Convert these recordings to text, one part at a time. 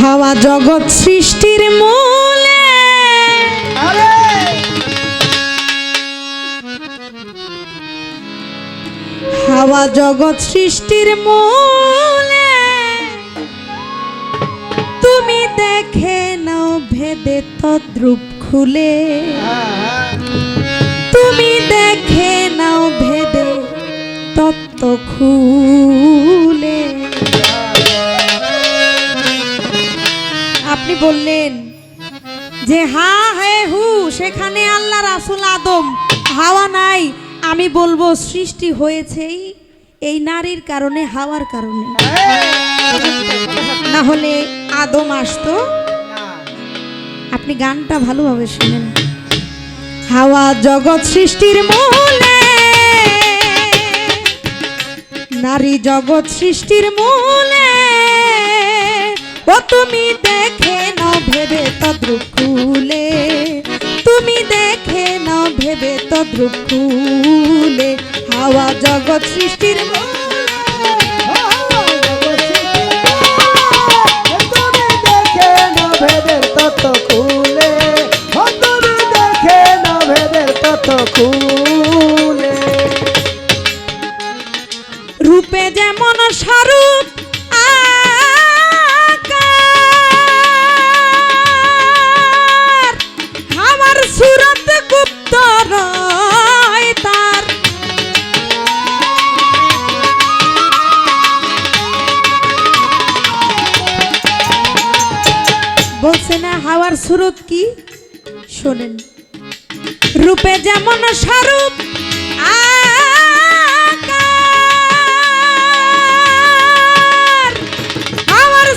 হাওয়া জগৎ সৃষ্টির মূলে। হাওয়া জগৎ সৃষ্টির মূলে। তুমি দেখে নাও ভেদে তদ্রূপ খুলে। তুমি দেখে নাও ভেদে তত্ত্ব খুলে। আপনি বললেন যে, হা, হে, হু, সেখানে আল্লাহ রাসুল আদম। হাওয়া নাই। আমি বলব, সৃষ্টি হয়েছেই এই নারীর কারণে, হাওয়ার কারণে। না হলে আদম আসতো। আপনি গানটা ভালোভাবে শুনেন। হাওয়া জগৎ সৃষ্টির মূলে, নারী জগৎ সৃষ্টির মূলে। ও তুমি সৃষ্টির ভেদের তত্ত্ব খুলে। দেখে না ভেদের তত্ত্ব খুলে। না সুরত কি? শোনেন। রূপে যেমন স্বরূপ আমার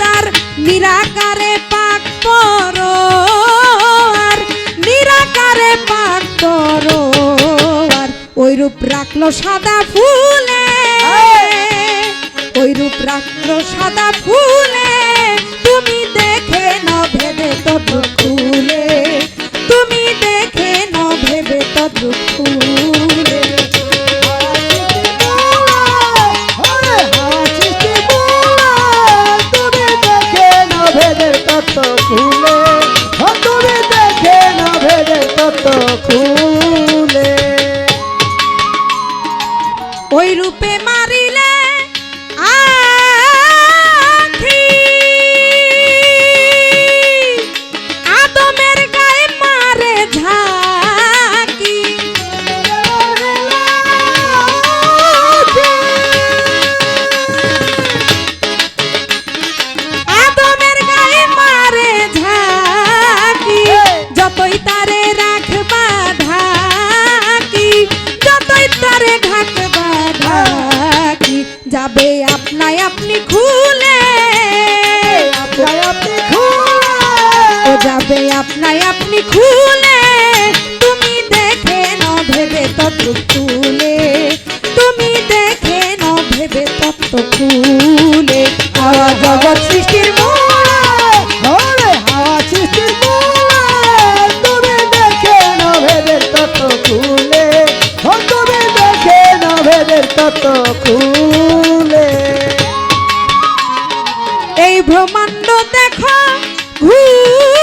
তার নিরাকারে নিরাকারে ওই রূপ রাখল সাদা ফুলে ওই রূপ রাখল সাদা ফুলে, তুমি দেখে ন ভেবে তত খুলে তুমি দেখে ন ভেবে তত তুমি দেখে ভেদের তত্ত্ব খুলে ওই রূপে মারিলে যাবে আপনাই আপনি খুলে। আপনায় আপনি খুলে। ও যাবে আপনাই আপনি খুলে। তুমি দেখে ন ভেবে তত্ত্ব খুলে। তুমি দেখে ন ভেবে তত্ত্ব খুলে। হাওয়া জগৎ সৃষ্টির ওরে হাওয়া এই ব্রহ্মাণ্ড দেখা ঘুরি।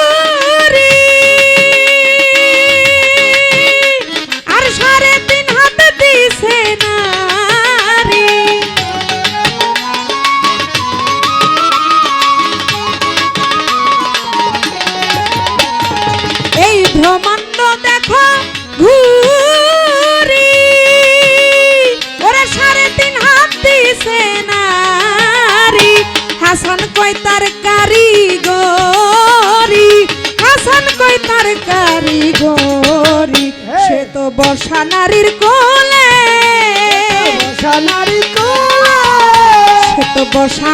কই তার কারিগরি? হাসান কই তার কারিগরি? সে তো বর্ষা নারীর কোলে। বসা নারীর কোলে। সে তো বর্ষা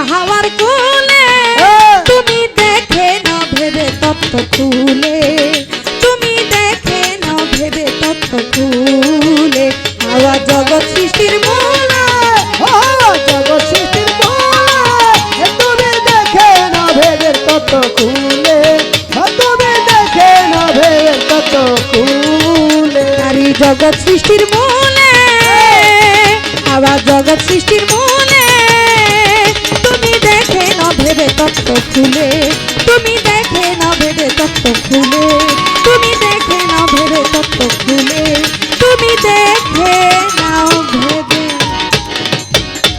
জগৎ সৃষ্টির মনে, আবার জগৎ সৃষ্টির মনে। তুমি দেখে না ভেবে তত্ত্ব ফুলে তুমি দেখে না ভেবে তত্ত্ব ফুলে তুমি দেখে না ভেবে তত্ত্ব ফুলে তুমি দেখে নাও ভেবে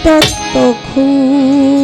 তত্ত্ব ফুল